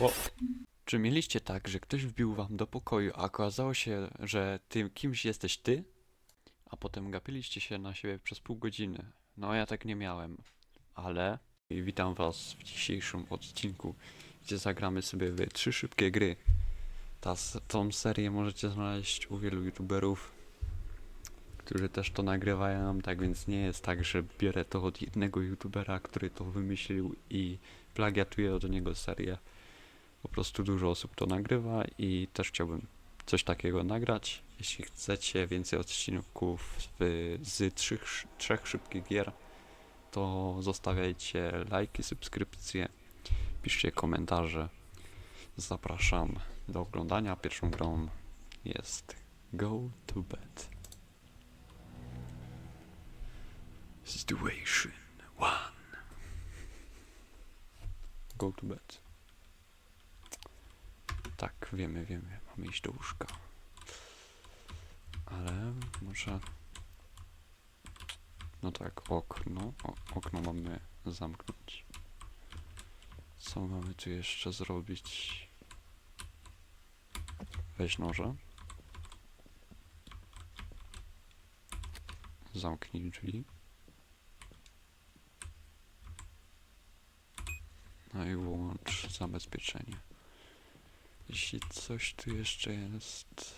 O. Czy mieliście tak, że ktoś wbił wam do pokoju, a okazało się, że tym kimś jesteś ty? A potem gapiliście się na siebie przez pół godziny. No ja tak nie miałem, ale i witam was w dzisiejszym odcinku, gdzie zagramy sobie w trzy szybkie gry. Ta, tą serię możecie znaleźć u wielu youtuberów, którzy też to nagrywają, tak więc nie jest tak, że biorę to od jednego youtubera, który to wymyślił i plagiatuję od niego serię. Po prostu dużo osób to nagrywa i też chciałbym coś takiego nagrać. Jeśli chcecie więcej odcinków w, z trzech, trzech szybkich gier, to zostawiajcie lajki, subskrypcje, piszcie komentarze. Zapraszam do oglądania. Pierwszą grą jest Go to Bed. Situation one. Go to bed. Tak, wiemy, wiemy. Mamy iść do łóżka. Ale może... No tak, okno. O, okno mamy zamknąć. Co mamy tu jeszcze zrobić? Weź noże. Zamknij drzwi. No i włącz zabezpieczenie. Jeśli coś tu jeszcze jest.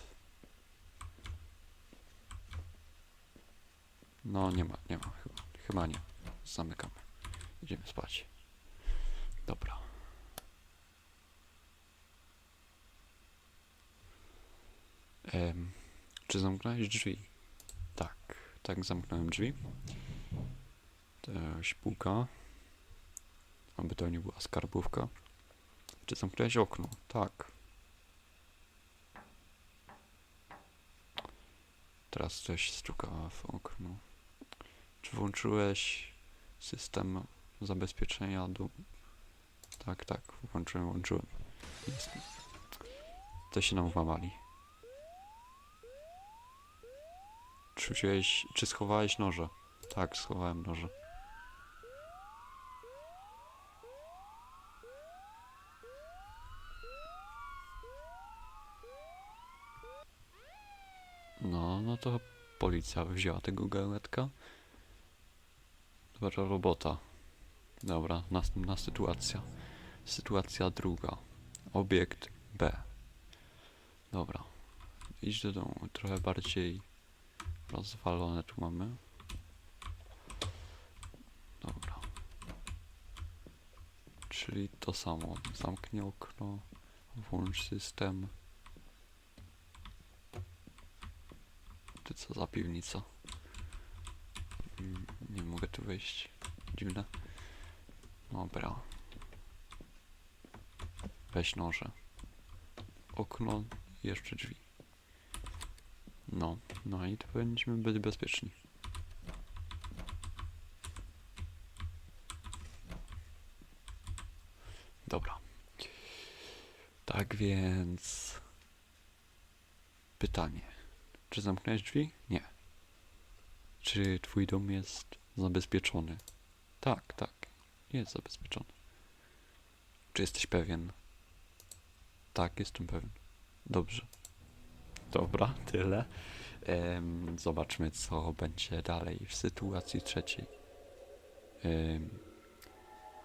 No nie ma, nie ma chyba. Chyba nie. Zamykamy. Idziemy spać. Dobra. Em, czy zamknąłeś drzwi? Tak, tak zamknąłem drzwi. To śpółka. Aby to nie była skarbówka. Czy zamknąłeś okno? Tak. Teraz coś stuka w okno. Czy włączyłeś system zabezpieczenia do... Tak, tak, włączyłem, włączyłem. Jest. To się nam włamali. Czy czy schowałeś noże? Tak, schowałem noże. No, no to policja wzięła tego gałetka. Dobra robota. Dobra, następna sytuacja. Sytuacja druga. Obiekt B. Dobra. Idź do domu. Trochę bardziej rozwalone tu mamy. Dobra. Czyli to samo. Zamknij okno. Włącz system. Co za piwnica? Mm, Nie mogę tu wejść. Dziwne. Dobra. Weź noże. Okno i jeszcze drzwi. No, no i to będziemy być bezpieczni. Dobra. Tak więc... Pytanie. Czy zamknąłeś drzwi? Nie. Czy twój dom jest zabezpieczony? Tak, tak. Jest zabezpieczony. Czy jesteś pewien? Tak, jestem pewien. Dobrze. Dobra, tyle. Zobaczmy, co będzie dalej w sytuacji trzeciej.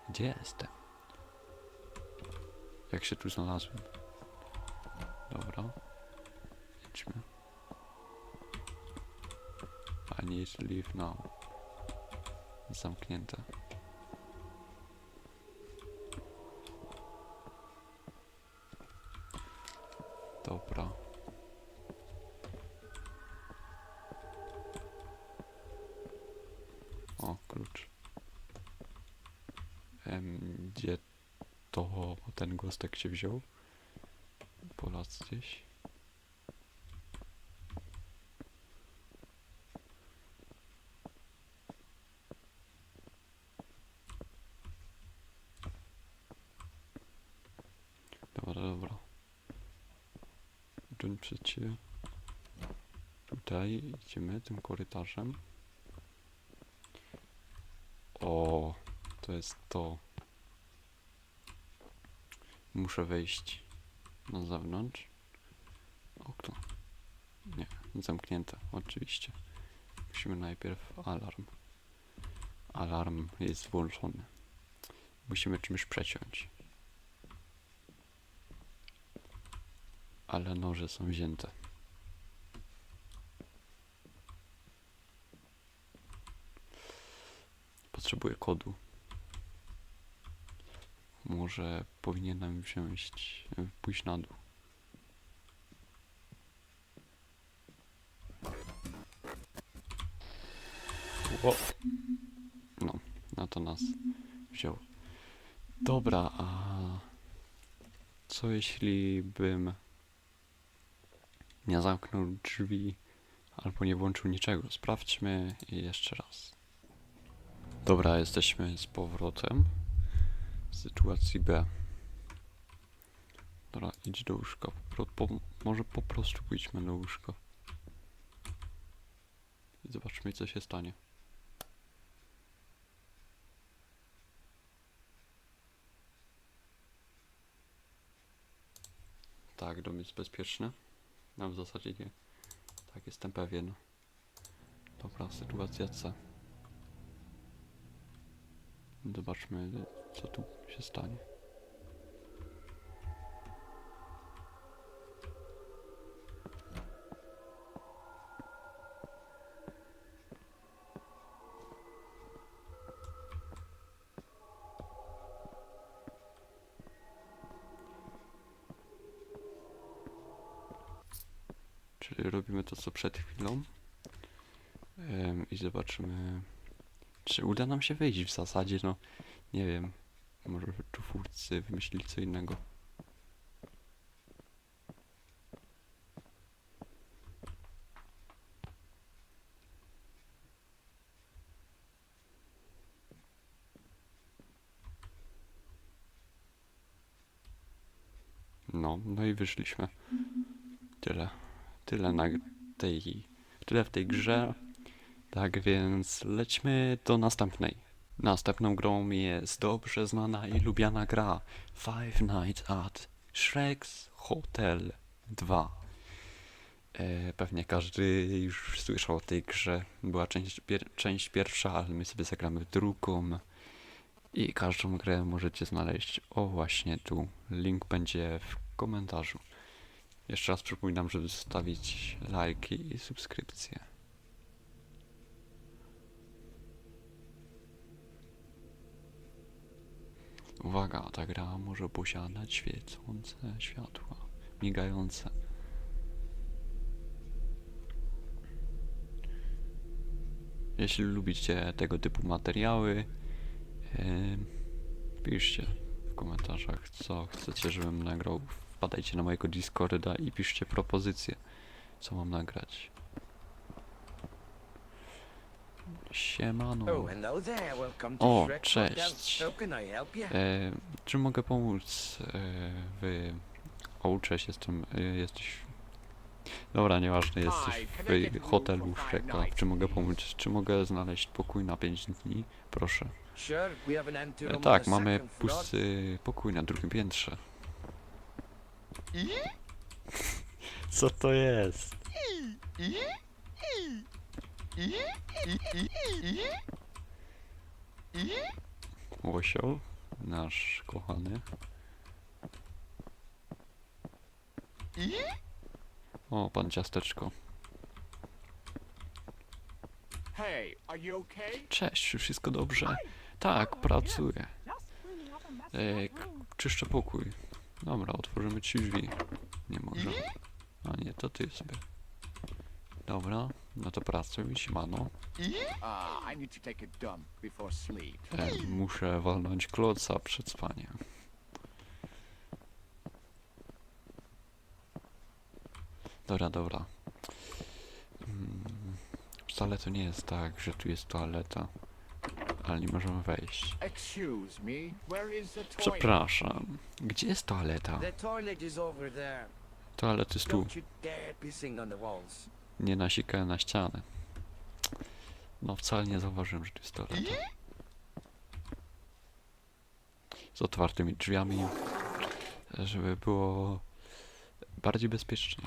Gdzie jestem? Jak się tu znalazłem? Dobra. Idźmy. I need leave now. Zamknięte. Dobra. O, klucz. Em, gdzie to ten gostek się wziął? Po las gdzieś? Dobra, dobra. Dżun przecie. Tutaj idziemy tym korytarzem. O, to jest to. Muszę wejść na zewnątrz. Okno. Nie, zamknięte, oczywiście. Musimy najpierw alarm. Alarm jest włączony. Musimy czymś przeciąć. Ale noże są wzięte. Potrzebuję kodu. Może powinienem wziąć, pójść na dół. Ło. No, na to nas wziął. Dobra, a co jeśli bym nie zamknął drzwi albo nie włączył niczego? Sprawdźmy jeszcze raz. Dobra, jesteśmy z powrotem w sytuacji B. Dobra, idź do łóżka. Po, po, może po prostu pójdźmy do łóżka. I zobaczmy, co się stanie. Tak, dom jest bezpieczny. No w zasadzie nie. Tak, jestem pewien. Dobra, sytuacja C. Zobaczmy, co tu się stanie. Czyli robimy to co przed chwilą. I zobaczymy, czy uda nam się wyjść w zasadzie. No, nie wiem. Może twórcy wymyślili co innego. No, no i wyszliśmy. Tyle. Tyle na tej. Tyle w tej grze. Tak więc lećmy do następnej. Następną grą jest dobrze znana i lubiana gra Five Nights at Shrek's Hotel 2. E, pewnie każdy już słyszał o tej grze. Była część, pier część pierwsza, ale my sobie zagramy drugą. I każdą grę możecie znaleźć o właśnie tu. Link będzie w komentarzu. Jeszcze raz przypominam, żeby zostawić lajki i subskrypcje. Uwaga, ta gra może posiadać świecące światła, migające. Jeśli lubicie tego typu materiały, em, piszcie w komentarzach, co chcecie, żebym nagrał. Wpadajcie na mojego Discorda i piszcie propozycje, co mam nagrać. Siemano. Oh, O, Shrek cześć. E, czy mogę pomóc e, w... O, cześć, jestem... E, jesteś... Dobra, nieważne, jesteś w hotelu Shreka. Czy mogę pomóc? Czy mogę znaleźć pokój na 5 dni? Proszę. E, tak, mamy pusty pokój na drugim piętrze. Co to jest? Łosioł, nasz kochany. O, pan ciasteczko. Hey, are you okay? Cześć, czy wszystko dobrze? Tak, pracuję. E, k- czyszczę pokój. Dobra, otworzymy ci drzwi. Nie może. A nie, to ty sobie. Dobra, no to pracuj, siemano. I need to take a dump before sleep. E, muszę walnąć kloca przed spaniem. Dobra, dobra. Mm, Wcale to nie jest tak, że tu jest toaleta, ale nie możemy wejść. Excuse me, where is the toilet? Przepraszam, gdzie jest toaleta? The toilet is over there. Toalet jest tu, Don't you dare pissing on the walls. Nie nasikałem na ścianę. No wcale nie zauważyłem, że tu jest toaleta. Z otwartymi drzwiami. żeby było bardziej bezpiecznie.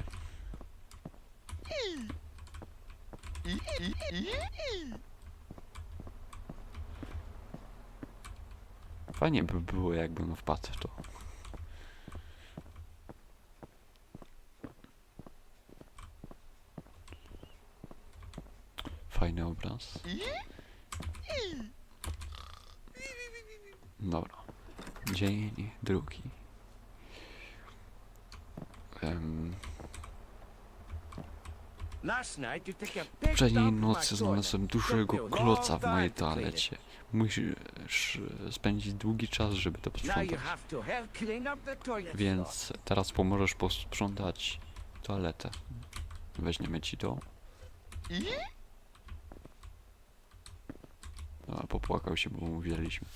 Fajnie by było, jakbym wpadł w to. Fajny obraz. Dobra. Dzień drugi. Big Poprzedniej nocy znalazłem dużego kloca w mojej toalecie. Musisz spędzić długi czas, żeby to posprzątać. Więc teraz pomożesz posprzątać toaletę. Weźmiemy ci to. A, popłakał się, bo mu uwierzyliśmy.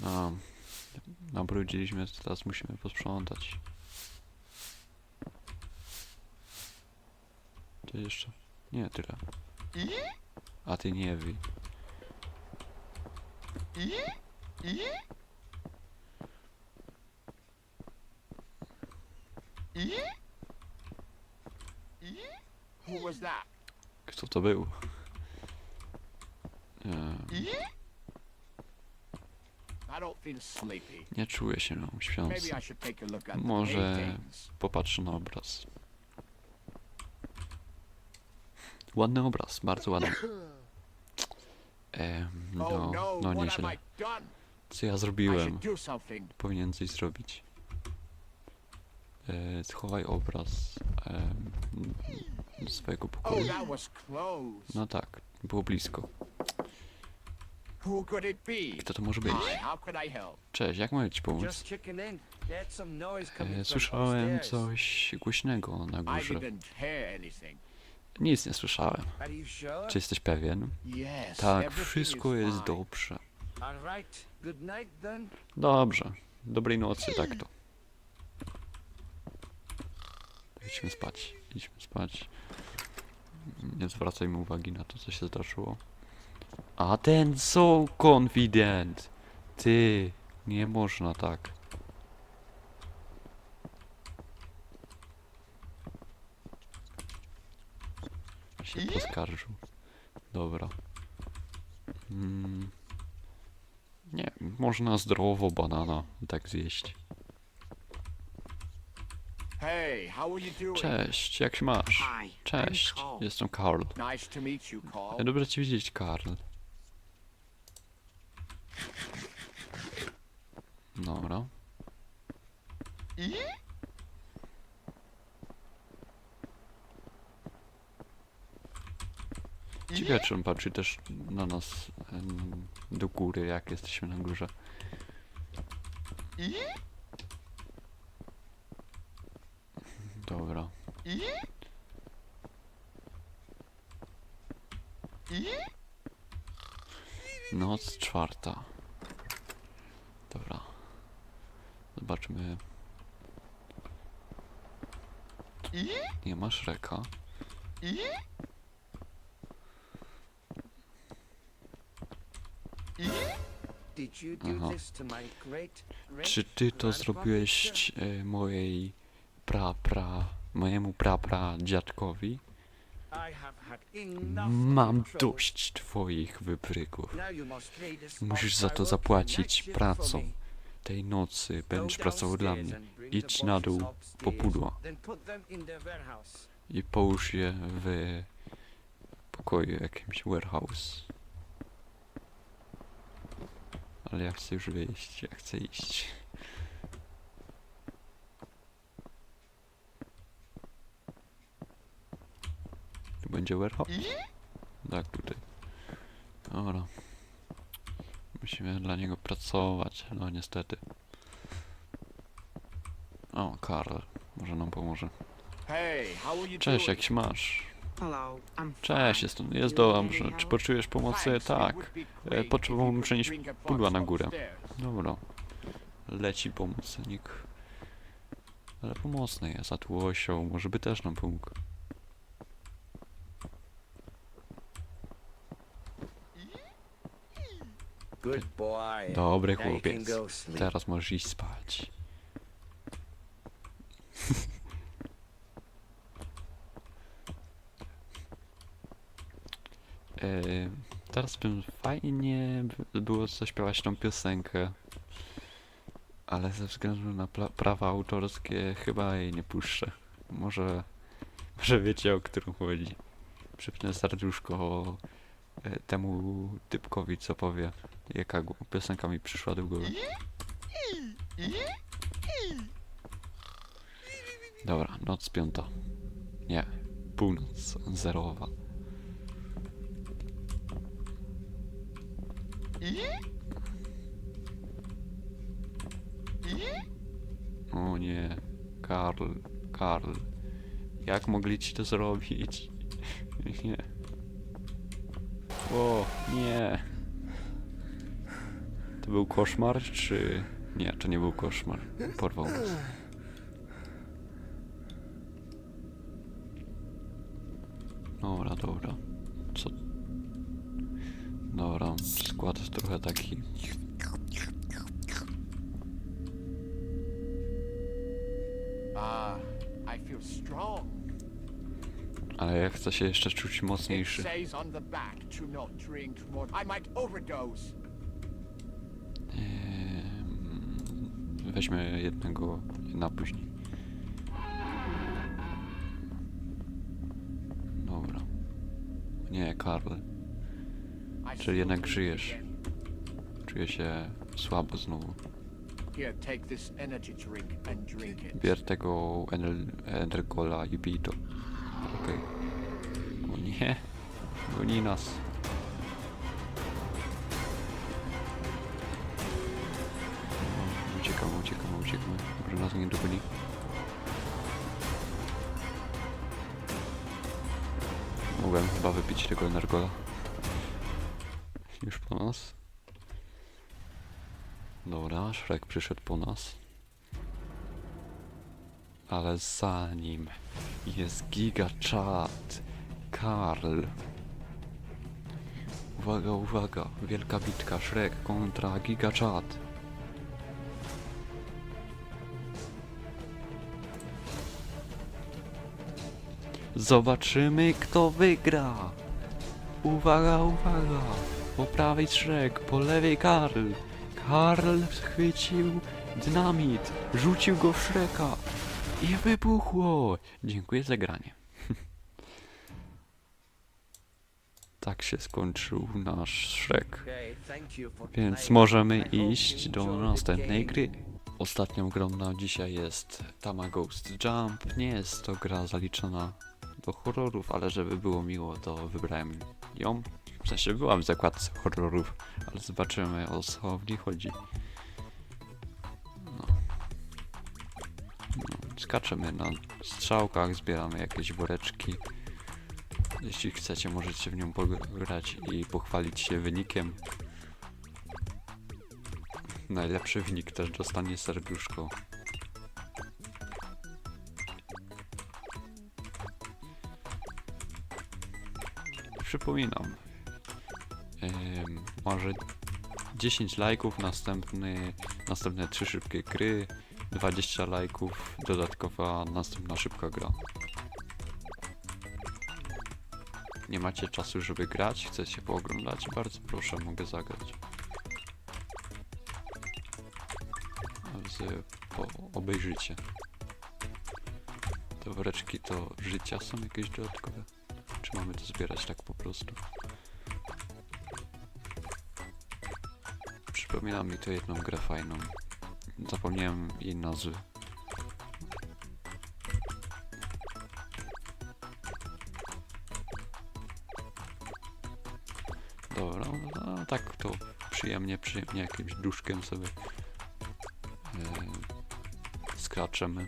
No, nabrudziliśmy, teraz musimy posprzątać. Co jeszcze? Nie, tyle. A ty nie wy. Who was that? Kto to był? Nie, I don't feel sleepy. nie czuję się Maybe śpiący. I should take a look at Może- the paintings. Popatrz na obraz. Ładny obraz, bardzo ładny. Em, Oh no, no, no nieźle. have I done? Co ja I zrobiłem? should do something. Powinien coś zrobić. E, schowaj obraz do swojego Oh, pokoju. close. No tak, było blisko. Kto to może być? Cześć, jak mogę ci pomóc? E, słyszałem coś głośnego na górze. Nic nie słyszałem. Czy jesteś pewien? Tak, wszystko jest dobrze. Dobrze. Dobrej nocy, tak to. Idźmy spać. Idźmy spać. Nie zwracajmy uwagi na to, co się zdarzyło. A ten so confident. Ty, nie można tak. Się poskarżył. Dobra. Mm. Nie, można zdrowo banana tak zjeść. Hey, how are you doing? Cześć, jak się masz? Cześć, jestem Karl. Nice to meet you, Carl. Dobrze cię widzieć, Karl. Dobra. Ciekawe, czy on patrzy też na nas em, do góry, jak jesteśmy na górze. Dobra. Noc czwarta. Dobra. Zobaczmy. Nie ma Shreka. Did you do Aha. this to my great, great Czy ty to zrobiłeś e, mojej pra pra mojemu pra pra dziadkowi? Mam dość twoich this Musisz za to zapłacić pracą. Tej nocy będziesz pracował dla mnie. Idź na dół po warehouse. i połóż je w pokoju jakimś warehouse. Ale ja chcę już wyjść, ja chcę iść. Będzie? Tak, tutaj. Dobra. Musimy dla niego pracować, no niestety. O, Karl. Może nam pomoże. Cześć, jak się masz? Cześć, fine. jest, okay, Czy potrzebujesz pomocy? Tak. E, potrzebowałbym przenieść pudła na górę. Dobra. Leci pomocnik. Ale pomocny jest, a tu osioł. Może by też nam pomógł. Good boy. Dobry Now you can chłopiec. go sleep. Teraz możesz iść spać. Yy, teraz bym fajnie by było zaśpiewać tą piosenkę. Ale ze względu na pla- prawa autorskie chyba jej nie puszczę. Może, może wiecie o którą chodzi. Przypnę serduszko e, temu typkowi, co powie, jaka gu- piosenka mi przyszła do głowy. Dobra, noc piąta. Nie, północ zerowa. O nie, Karl, Karl. Jak mogli ci to zrobić? Nie. O, nie. To był koszmar, czy... Nie, to nie był koszmar. Porwał nas. Dobra, dobra. Co? Dobra, skład trochę taki... Ah, I feel strong. Ale ja chcę się jeszcze czuć It mocniejszy. says on the back to not drink more. I might overdose. Ehm, Weźmy jednego na później. Dobra. Nie, Karl. Czyli jednak żyjesz. Czuję się słabo znowu. Bier tego Ener- Energola i bij to. Okej. O nie. Goni nas. Może nas nie dogoni. Mogłem chyba wypić tego Energola. Już po nas. Dobra, Shrek przyszedł po nas. Ale zanim jest Giga Chat, Karl. Uwaga, uwaga, wielka bitka Shrek kontra Giga Zobaczymy kto wygra. Uwaga, uwaga. Po prawej Shrek, po lewej Karl. Karl schwycił dynamit, rzucił go w Shreka i wybuchło. Dziękuję za granie. tak się skończył nasz Shrek. Więc możemy iść do następnej gry. Ostatnią grą na dzisiaj jest Tama Ghost Jump. Nie jest to gra zaliczona do horrorów, ale żeby było miło, to wybrałem ją. W sensie byłam w zakładce horrorów, ale zobaczymy o co w niej chodzi. No. No, skaczemy na strzałkach, zbieramy jakieś woreczki. Jeśli chcecie, możecie w nią pograć i pochwalić się wynikiem. Najlepszy wynik też dostanie serduszko. Przypominam. em, może 10 lajków, następny, następne 3 szybkie gry, 20 lajków, dodatkowa następna szybka gra. Nie macie czasu, żeby grać, chcecie pooglądać? Bardzo proszę, mogę zagrać. Z, po, obejrzycie. Te woreczki to życia są jakieś dodatkowe? Czy mamy to zbierać tak po prostu? Przypomina mi to jedną grę fajną. Zapomniałem jej nazwy. Dobra, no, tak to przyjemnie, przyjemnie jakimś duszkiem sobie yy, skraczemy.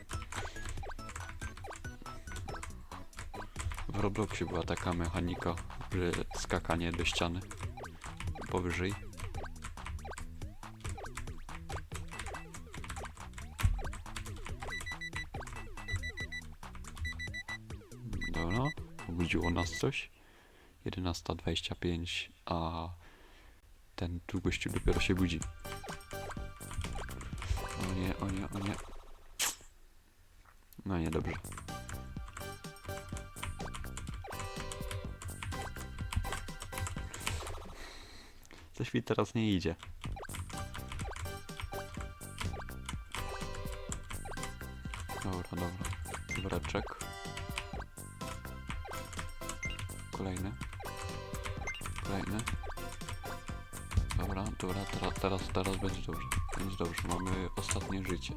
W Robloxie była taka mechanika, skakanie do ściany powyżej. Dobra, obudziło nas coś. 11.25, a ten tu gościu dopiero się budzi. O nie, o nie, o nie. No nie, dobrze. Coś mi teraz nie idzie. Dobra, dobra. Woreczek. Kolejny. Kolejny. Dobra, dobra, teraz, teraz, teraz będzie dobrze. Będzie dobrze, mamy ostatnie życie.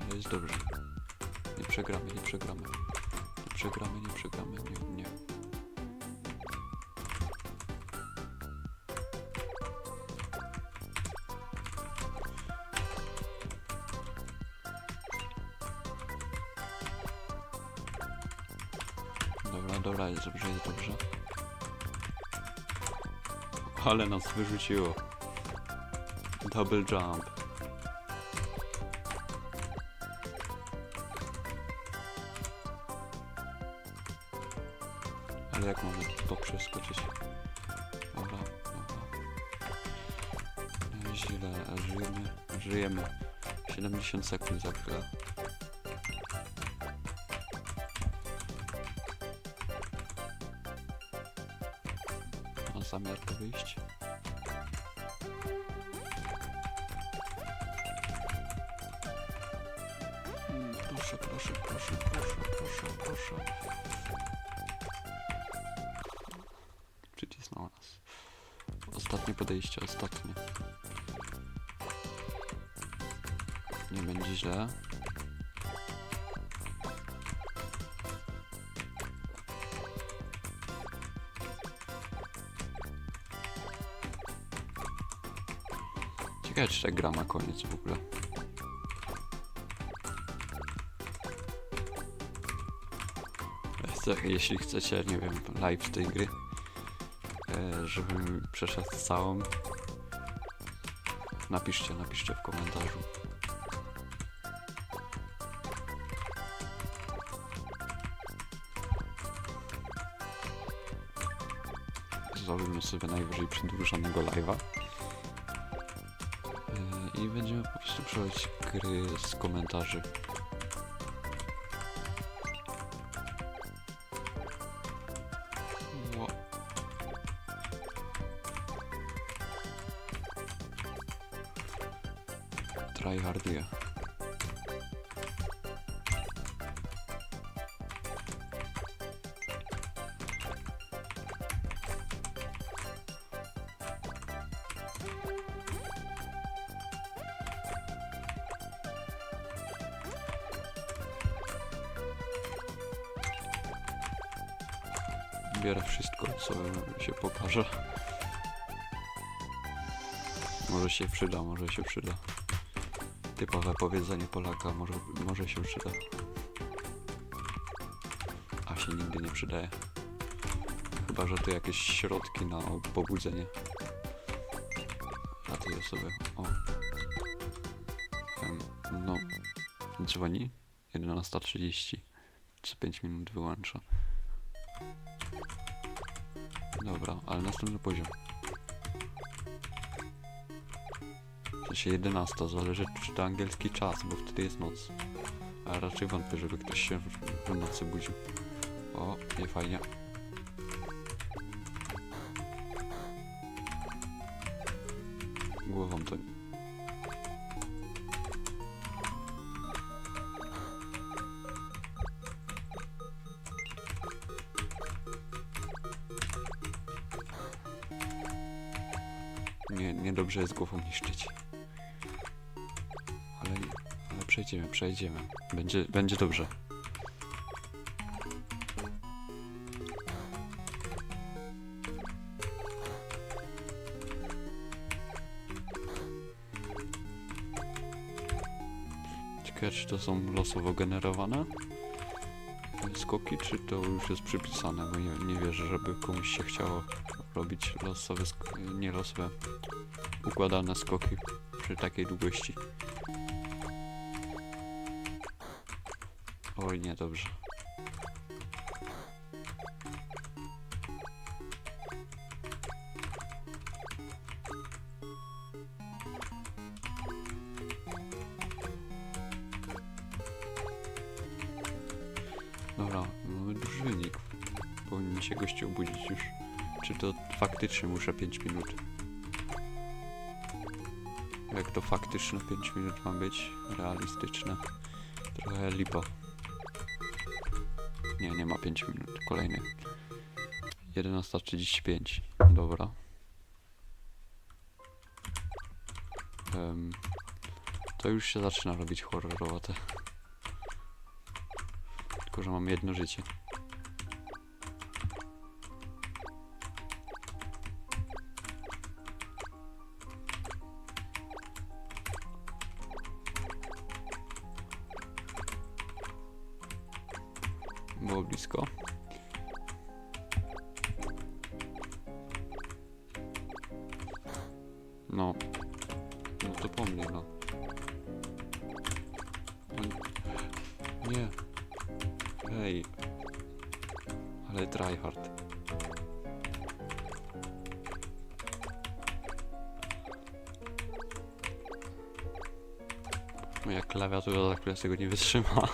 Ale jest dobrze. Nie przegramy, nie przegramy. Nie przegramy, nie przegramy, nie, nie. Jest dobrze, jest dobrze. Ale nas wyrzuciło. Double jump. Ale jak mamy to przeskoczyć? Dobra, dobra. Źle, żyjemy, żyjemy. 70 sekund za chwilę. Ma zamiar to wyjść? Mm, Proszę, proszę, proszę, proszę, proszę, proszę. Przycisnął nas. Ostatnie podejście, ostatnie. Nie będzie źle. Czy tak gra na koniec w ogóle. Chcę, jeśli chcecie, nie wiem, live tej gry, e, żebym przeszedł całą, napiszcie, napiszcie w komentarzu. Zrobimy sobie najwyżej przedłużonego live'a. I będziemy po prostu przechodzić gry z komentarzy. Biorę wszystko, co się pokaże. Może się przyda, może się przyda. Typowe powiedzenie Polaka, może, może się przyda. A się nigdy nie przydaje. Chyba, że to jakieś środki na pobudzenie. A ty sobie. O. No. Dzwoni. 11.30. Co 5 minut wyłącza. Dobra, ale następny poziom. W sensie 11, zależy czy to angielski czas, bo wtedy jest noc. A raczej wątpię, żeby ktoś się w, w nocy budził. O, nie fajnie. Niedobrze jest głową niszczyć. Ale, ale przejdziemy, przejdziemy. Będzie, będzie dobrze. Ciekawe, czy to są losowo generowane skoki, czy to już jest przypisane, bo nie, nie wierzę, żeby komuś się chciało robić losowe, nie losowe, układa na skoki przy takiej długości. Oj, nie dobrze. Dobra, mamy duży wynik. Powinien się gości obudzić już. Czy to faktycznie muszę 5 minut? Jak to faktyczne 5 minut ma być? Realistyczne. Trochę lipa. Nie, nie ma 5 minut. Kolejny. 11.35. Dobra. Em, to już się zaczyna robić horrorowate. Tylko, że mam jedno życie. Było blisko. No. No to po mnie, no. O Nie. Hej. Ale tryhard. Moja klawiatura za chwilę tego nie wytrzyma.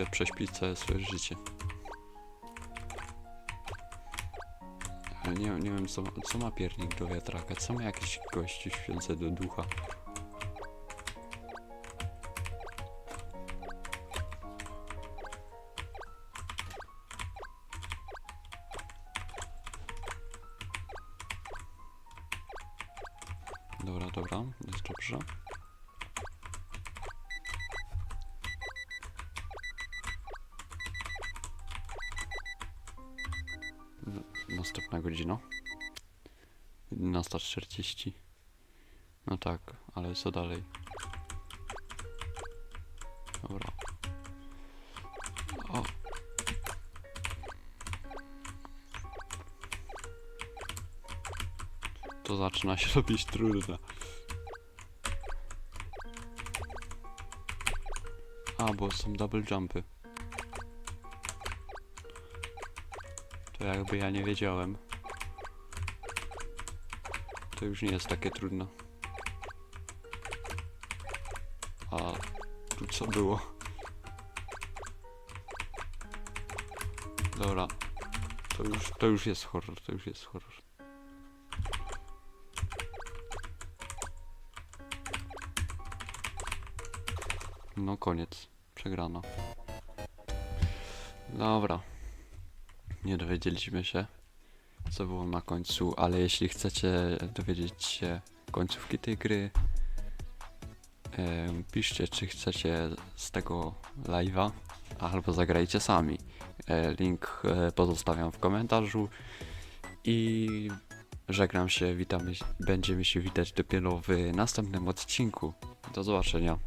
Chwilę prześpi całe swoje życie. Nie, nie wiem co, co ma piernik do wiatraka, co ma jakiś gościu śpiący do ducha. Dobra, dobra, jest dobrze. Godzina. 11.40. No tak, ale co dalej? Dobra. O. To zaczyna się robić trudne. A, bo są double jumpy. To jakby ja nie wiedziałem. To już nie jest takie trudne. A tu co było? Dobra. To już, to już jest horror, to już jest horror. No koniec. Przegrano. Dobra. Nie dowiedzieliśmy się, co było na końcu, ale jeśli chcecie dowiedzieć się końcówki tej gry, piszcie, czy chcecie z tego live'a, albo zagrajcie sami. E, Link e, pozostawiam w komentarzu i żegnam się, witamy, będziemy się witać dopiero w następnym odcinku. Do zobaczenia.